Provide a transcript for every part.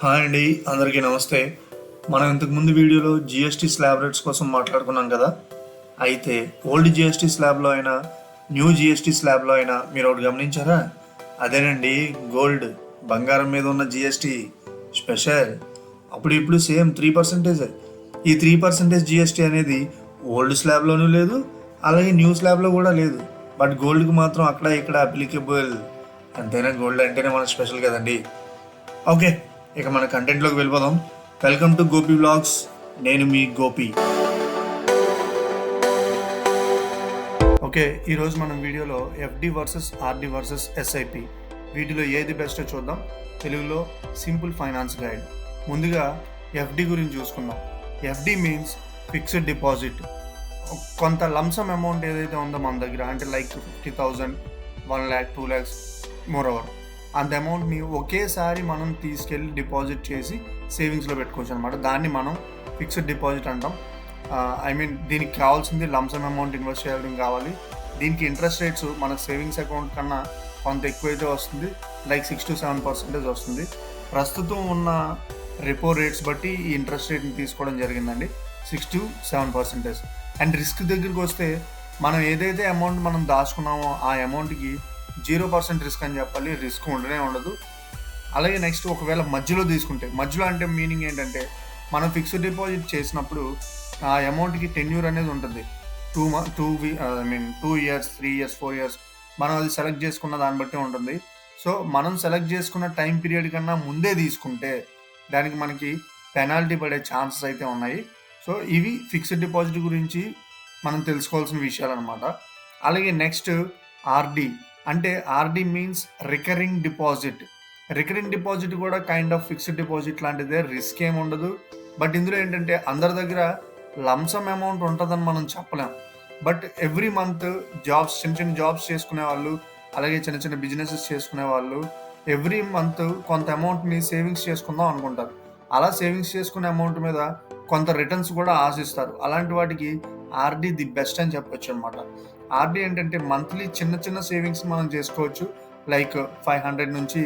Hi అండి అందరికీ నమస్తే. మనం ఇంతకు ముందు వీడియోలో జిఎస్టీ స్లాబ్ రేట్స్ కోసం మాట్లాడుకున్నాం కదా? అయితే ఓల్డ్ జిఎస్టీ స్లాబ్లో అయినా న్యూ జిఎస్టీ స్లాబ్లో అయినా మీరు ఒకటి గమనించారా? అదేనండి గోల్డ్ బంగారం మీద ఉన్న జిఎస్టీ స్పెషల్ అప్పుడు ఇప్పుడు సేమ్ త్రీ పర్సెంటేజ్ ఈ త్రీ పర్సెంటేజ్ జిఎస్టీ అనేది ఓల్డ్ స్లాబ్లోనూ లేదు అలాగే న్యూ స్లాబ్లో కూడా లేదు. బట్ గోల్డ్కి మాత్రం అక్కడ ఇక్కడ అప్లికబుల్ అంతేనా? గోల్డ్ అంటేనే మనకు స్పెషల్ కదండి. ఓకే ఇక మన కంటెంట్లోకి వెళ్ళిపోదాం. వెల్కమ్ టు గోపి బ్లాగ్స్ నేను మీ గోపి. ఓకే ఈరోజు మనం వీడియోలో F D versus R D versus S I P వీటిలో ఏది బెస్టో చూద్దాం? తెలుగులో సింపుల్ ఫైనాన్స్ గైడ్. ముందుగా ఎఫ్డి గురించి చూసుకుందాం. F D means fixed deposit కొంత లంసమ్ అమౌంట్ ఏదైతే ఉందో మన దగ్గర అంటే like fifty thousand one lakh two lakhs more over అంత అమౌంట్ని ఒకేసారి మనం తీసుకెళ్ళి డిపాజిట్ చేసి సేవింగ్స్లో పెట్టుకోవచ్చు అనమాట దాన్ని మనం ఫిక్స్డ్ డిపాజిట్ అంటాం. ఐ మీన్ దీనికి కావాల్సింది లంసమ్ అమౌంట్ ఇన్వెస్ట్ చేయడం కావాలి. దీనికి ఇంట్రెస్ట్ రేట్స్ మన సేవింగ్స్ అకౌంట్ కన్నా కొంత ఎక్కువైతే వస్తుంది. Like six to seven percentage వస్తుంది. ప్రస్తుతం ఉన్న రెపో రేట్స్ బట్టి ఈ ఇంట్రెస్ట్ రేట్ని తీసుకోవడం జరిగిందండి. Six to seven percentage. And risk దగ్గరికి వస్తే మనం ఏదైతే అమౌంట్ మనం దాచుకున్నామో ఆ అమౌంట్కి జీరో పర్సెంట్ రిస్క్ అని చెప్పాలి. రిస్క్ ఉండనే ఉండదు. అలాగే నెక్స్ట్ ఒకవేళ మధ్యలో తీసుకుంటే మధ్యలో అంటే మీనింగ్ ఏంటంటే మనం ఫిక్స్డ్ డిపాజిట్ చేసినప్పుడు ఆ అమౌంట్కి టెన్యూర్ అనేది ఉంటుంది. Two month two we I mean two years three years four years మనం అది సెలెక్ట్ చేసుకున్న దాన్ని బట్టి ఉంటుంది. సో మనం సెలెక్ట్ చేసుకున్న టైం పీరియడ్ కన్నా ముందే తీసుకుంటే దానికి మనకి పెనాల్టీ పడే ఛాన్సెస్ అయితే ఉన్నాయి. సో ఇవి ఫిక్స్డ్ డిపాజిట్ గురించి మనం తెలుసుకోవాల్సిన విషయాలు అనమాట అలాగే నెక్స్ట్ ఆర్డి అంటే RD means recurring deposit recurring deposit కూడా కైండ్ ఆఫ్ ఫిక్స్డ్ డిపాజిట్ లాంటిదే రిస్క్ ఏమి ఉండదు. బట్ ఇందులో ఏంటంటే అందరి దగ్గర లంసమ్ అమౌంట్ ఉంటుందని మనం చెప్పలేం. బట్ ఎవ్రీ మంత్ జాబ్స్ చిన్న చిన్న జాబ్స్ చేసుకునే వాళ్ళు అలాగే చిన్న చిన్న బిజినెసెస్ చేసుకునే వాళ్ళు ఎవ్రీ మంత్ కొంత అమౌంట్ని సేవింగ్స్ చేసుకుందాం అనుకుంటారు. అలా సేవింగ్స్ చేసుకునే అమౌంట్ మీద కొంత రిటర్న్స్ కూడా ఆశిస్తారు. అలాంటి వాటికి ఆర్డీ ది బెస్ట్ అని చెప్పొచ్చు అనమాట ఆర్డీ ఏంటంటే మంత్లీ చిన్న చిన్న సేవింగ్స్ మనం చేసుకోవచ్చు. లైక్ ఫైవ్ హండ్రెడ్ నుంచి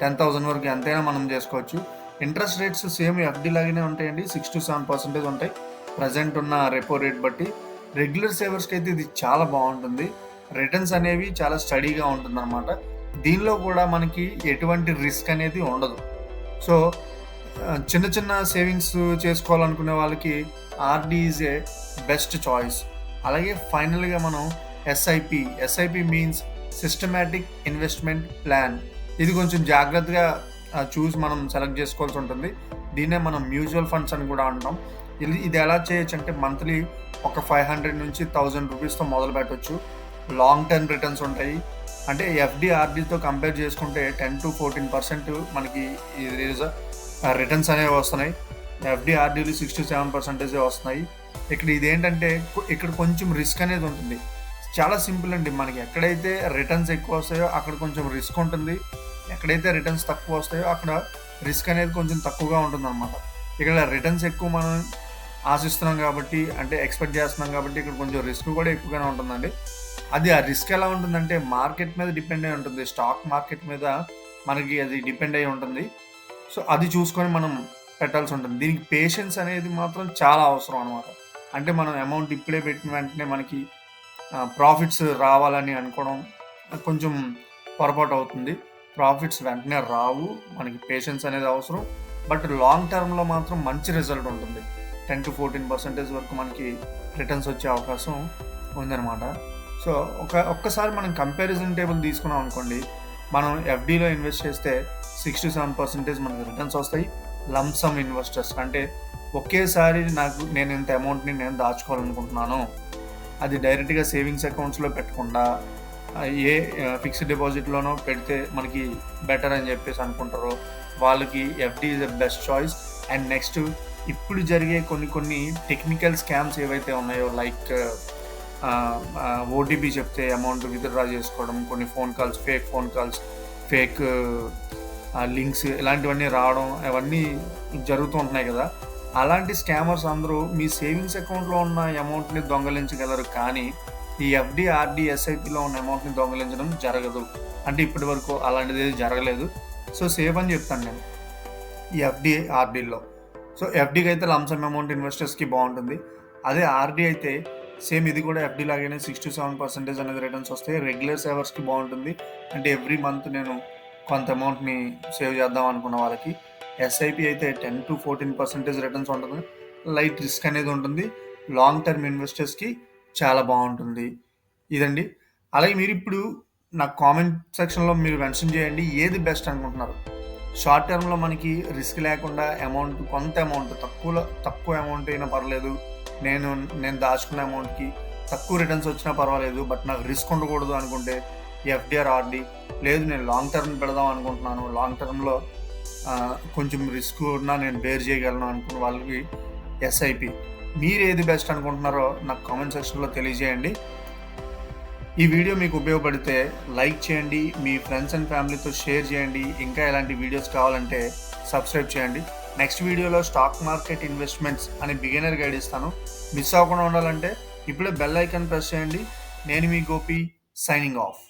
టెన్ థౌసండ్ వరకు ఎంతైనా మనం చేసుకోవచ్చు. ఇంట్రెస్ట్ రేట్స్ సేమ్ ఎఫ్డి లాగానే ఉంటాయండి. సిక్స్ టు సెవెన్ పర్సెంటేజ్ ఉంటాయి. ప్రజెంట్ ఉన్న రెపో రేట్ బట్టి. రెగ్యులర్ సేవర్స్కి అయితే ఇది చాలా బాగుంటుంది. రిటర్న్స్ అనేవి చాలా స్టడీగా ఉంటుందన్నమాట దీనిలో కూడా మనకి ఎటువంటి రిస్క్ అనేది ఉండదు. సో చిన్న చిన్న సేవింగ్స్ చేసుకోవాలనుకునే వాళ్ళకి RD is a best choice. అలాగే ఫైనల్గా మనం SIP SIP means systematic investment plan ఇది కొంచెం జాగ్రత్తగా చూసి మనం సెలెక్ట్ చేసుకోవాల్సి ఉంటుంది. దీన్నే మనం మ్యూచువల్ ఫండ్స్ అని కూడా అంటాం. ఇది ఇది ఎలా చేయొచ్చు అంటే మంత్లీ ఒక ఫైవ్ హండ్రెడ్ నుంచి థౌజండ్ రూపీస్తో మొదలు పెట్టవచ్చు లాంగ్ టర్మ్ రిటర్న్స్ ఉంటాయి. అంటే ఎఫ్డిఆర్డీతో కంపేర్ చేసుకుంటే టెన్ టు ఫోర్టీన్ పర్సెంట్ మనకి రిటర్న్స్ అనేవి వస్తున్నాయి. ఎఫ్డి ఆర్డీలు సిక్స్ టు సెవెన్ పర్సెంటేజ్ వస్తున్నాయి. ఇక్కడ ఇదేంటంటే ఇక్కడ కొంచెం రిస్క్ అనేది ఉంటుంది. చాలా సింపుల్ అండి. మనకి ఎక్కడైతే రిటర్న్స్ ఎక్కువ వస్తాయో అక్కడ కొంచెం రిస్క్ ఉంటుంది. ఎక్కడైతే రిటర్న్స్ తక్కువ వస్తాయో అక్కడ రిస్క్ అనేది కొంచెం తక్కువగా ఉంటుంది అనమాట ఇక్కడ రిటర్న్స్ ఎక్కువ మనం ఆశిస్తున్నాం కాబట్టి అంటే ఎక్స్పెక్ట్ చేస్తున్నాం కాబట్టి ఇక్కడ కొంచెం రిస్క్ కూడా ఎక్కువగానే ఉంటుందండి. అది ఆ రిస్క్ ఎలా ఉంటుందంటే మార్కెట్ మీద డిపెండ్ అయి ఉంటుంది. స్టాక్ మార్కెట్ మీద మనకి అది డిపెండ్ అయి ఉంటుంది. సో అది చూసుకొని మనం పెట్టాల్సి ఉంటుంది. దీనికి పేషెన్స్ అనేది మాత్రం చాలా అవసరం అనమాట అంటే మనం అమౌంట్ ఇప్పుడే పెట్టిన వెంటనే మనకి ప్రాఫిట్స్ రావాలని అనుకోవడం కొంచెం పొరపాటు అవుతుంది. ప్రాఫిట్స్ వెంటనే రావు. మనకి పేషెన్స్ అనేది అవసరం. బట్ లాంగ్ టర్మ్లో మాత్రం మంచి రిజల్ట్ ఉంటుంది. టెన్ టు ఫోర్టీన్ పర్సెంటేజ్ వరకు మనకి రిటర్న్స్ వచ్చే అవకాశం ఉందన్నమాట. సో ఒక ఒక్కసారి మనం కంపారిజన్ టేబుల్ తీసుకున్నాం అనుకోండి మనం ఎఫ్డీలో ఇన్వెస్ట్ చేస్తే సిక్స్ టు సెవెన్ పర్సెంటేజ్ మనకి రిటర్న్స్ వస్తాయి. లంసమ్ ఇన్వెస్టర్స్ అంటే ఒకేసారి నాకు నేను ఇంత అమౌంట్ని నేను దాచుకోవాలనుకుంటున్నాను అది డైరెక్ట్గా సేవింగ్స్ అకౌంట్స్లో పెట్టకుండా ఏ ఫిక్స్డ్ డిపాజిట్లోనో పెడితే మనకి బెటర్ అని చెప్పేసి అనుకుంటారు వాళ్ళకి FD is the best choice and next ఇప్పుడు జరిగే కొన్ని కొన్ని టెక్నికల్ స్కామ్స్ ఏవైతే ఉన్నాయో లైక్ ఓటీపీ చెప్తే అమౌంట్ విత్డ్రా చేసుకోవడం కొన్ని phone calls fake phone calls fake links ఇలాంటివన్నీ రావడం అవన్నీ జరుగుతూ ఉంటున్నాయి కదా. అలాంటి స్కామర్స్ అందరూ మీ సేవింగ్స్ అకౌంట్లో ఉన్న అమౌంట్ని దొంగలించగలరు కానీ ఈ ఎఫ్డి ఆర్డి ఎస్ఐపిలో ఉన్న అమౌంట్ని దొంగలించడం జరగదు. అంటే ఇప్పటి వరకు అలాంటిది ఏది జరగలేదు. సో సేఫ్ అని చెప్తాను నేను. ఈ ఎఫ్డి ఆర్డీలో సో ఎఫ్డీకి అయితే లంసమ్ అమౌంట్ ఇన్వెస్టర్స్కి బాగుంటుంది. అదే ఆర్డీ అయితే సేమ్ ఇది కూడా ఎఫ్డీ లాగానే సిక్స్ టు సెవెన్ పర్సెంటేజ్ అనేది రిటర్న్స్ వస్తాయి రెగ్యులర్ సేవర్స్కి బాగుంటుంది. అంటే ఎవ్రీ మంత్ నేను కొంత అమౌంట్ని సేవ్ చేద్దాం అనుకున్న వాళ్ళకి. ఎస్ఐపి అయితే ten to fourteen percentage returns ఉంటుంది. లైట్ రిస్క్ అనేది ఉంటుంది. లాంగ్ టర్మ్ ఇన్వెస్టర్స్కి చాలా బాగుంటుంది. ఇదండి. అలాగే మీరు ఇప్పుడు నా కామెంట్ సెక్షన్లో మీరు మెన్షన్ చేయండి ఏది బెస్ట్ అనుకుంటున్నారు? షార్ట్ టర్మ్లో మనకి రిస్క్ లేకుండా అమౌంట్ కొంత అమౌంట్ తక్కువలో తక్కువ అమౌంట్ అయినా పర్లేదు నేను నేను దాచుకున్న అమౌంట్కి తక్కువ రిటర్న్స్ వచ్చినా పర్వాలేదు. బట్ నాకు రిస్క్ ఉండకూడదు అనుకుంటే ఎఫ్డిఆర్ ఆర్డి. లేదు నేను లాంగ్ టర్మ్ పెడదాం అనుకుంటున్నాను. లాంగ్ టర్మ్లో కొంచెం రిస్క్ ఉన్నా నేను బేర్ చేయగలను అనుకున్న వాళ్ళకి ఎస్ఐపి మీరు ఏది బెస్ట్ అనుకుంటున్నారో నాకు కామెంట్ సెక్షన్లో తెలియజేయండి. ఈ వీడియో మీకు ఉపయోగపడితే లైక్ చేయండి మీ ఫ్రెండ్స్ అండ్ ఫ్యామిలీతో షేర్ చేయండి. ఇంకా ఎలాంటి వీడియోస్ కావాలంటే సబ్స్క్రైబ్ చేయండి. నెక్స్ట్ వీడియోలో స్టాక్ మార్కెట్ ఇన్వెస్ట్మెంట్స్ అని బిగినర్ గైడ్ ఇస్తాను. మిస్ అవ్వకుండా ఉండాలంటే ఇప్పుడే బెల్ ఐకాన్ ప్రెస్ చేయండి. నేను మీ గోపి సైనింగ్ ఆఫ్